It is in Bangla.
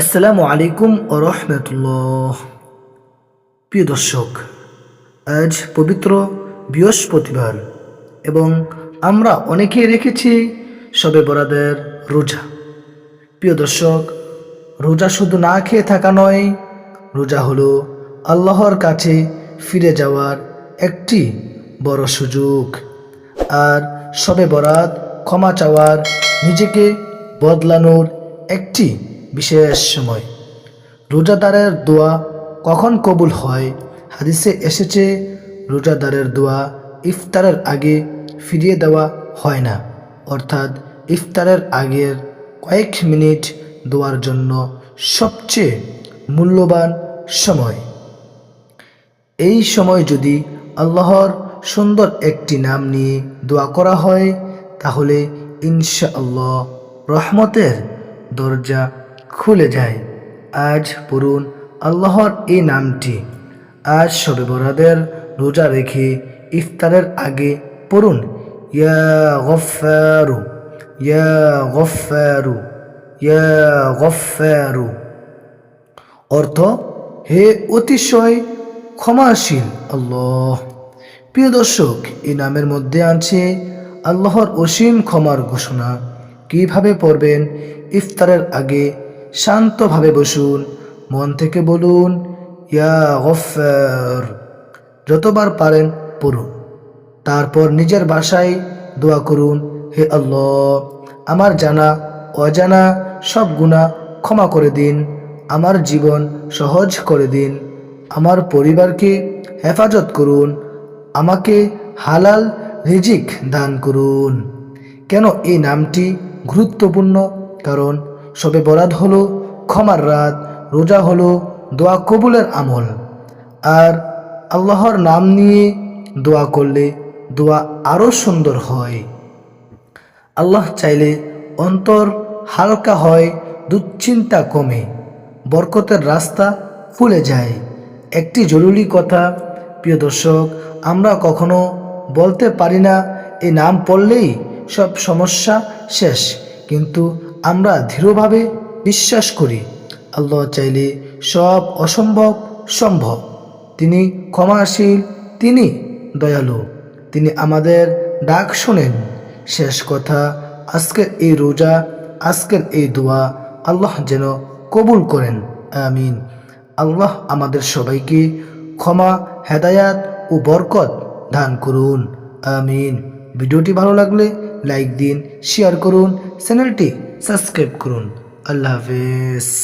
আসসালামু আলাইকুম ও রহমতুল্লাহ। প্রিয় দর্শক, আজ পবিত্র বৃহস্পতিবার এবং আমরা অনেকেই রেখেছি সবে বরাদের রোজা। প্রিয় দর্শক, রোজা শুধু না খেয়ে থাকা নয়, রোজা হলো আল্লাহর কাছে ফিরে যাওয়ার একটি বড় সুযোগ। আর সবে বরাত ক্ষমা চাওয়ার নিজেকে বদলানোর একটি বিশেষ সময়। রোজাদারের দোয়া কখন কবুল হয়? হাদিসে এসেছে, রোজাদারের দোয়া ইফতারের আগে ফিরিয়ে দেওয়া হয় না। অর্থাৎ ইফতারের আগের কয়েক মিনিট দোয়ার জন্য সবচেয়ে মূল্যবান সময়। এই সময় যদি আল্লাহর সুন্দর একটি নাম নিয়ে দোয়া করা হয়, তাহলে ইনশাআল্লাহ রহমতের দরজা খুলে যায়। আজ পড়ুন আল্লাহর এই নামটি। আজ সবে বরাদের রোজা রেখে ইফতারের আগে পড়ুন, ইয়া গফারু ইয়া গফারু ইয়া গফারু অর্থ, হে অতিশয় ক্ষমাশীল আল্লাহ। প্রিয় দর্শক, এই নামের মধ্যে আছে আল্লাহর অসীম ক্ষমার ঘোষণা। কীভাবে পড়বেন? ইফতারের আগে শান্তভাবে বসুন, মন থেকে বলুন, ইয়া গফার যতবার পারেন পড়ুন। তারপর নিজের বাসায় দোয়া করুন, হে আল্লাহ, আমার জানা, অজানা সব গুণা ক্ষমা করে দিন, আমার জীবন সহজ করে দিন, আমার পরিবারকে হেফাজত করুন, আমাকে হালাল রিজিক দান করুন। কেন এই নামটি গুরুত্বপূর্ণ কারণ সবে বরাত হলো, ক্ষমার রাত, রোজা হলো, দোয়া কবুলের আমল। আর আল্লাহর নাম নিয়ে দোয়া করলে দোয়া আরও সুন্দর হয়। আল্লাহ চাইলে অন্তর হালকা হয়, দুশ্চিন্তা কমে, বরকতের রাস্তা খুলে যায়। একটি জরুরি কথা, প্রিয় দর্শক, আমরা কখনো বলতে পারি না এই নাম পড়লেই সব সমস্যা শেষ। কিন্তু আমরা দৃঢ়ভাবে বিশ্বাস করি, আল্লাহ চাইলে সব অসম্ভব সম্ভব। তিনি ক্ষমাশীল, তিনি দয়ালু, তিনি আমাদের ডাক শোনেন। শেষ কথা, আজকের এই রোজা, আজকের এই দোয়া আল্লাহ যেন কবুল করেন, আমিন। আল্লাহ আমাদের সবাইকে ক্ষমা, হেদায়াত ও বরকত দান করুন, আমিন। ভিডিওটি ভালো লাগলে লাইক দিন, শেয়ার করুন, চ্যানেলটি সাবস্ক্রাইব করুন। আল্লাহ হাফেজ।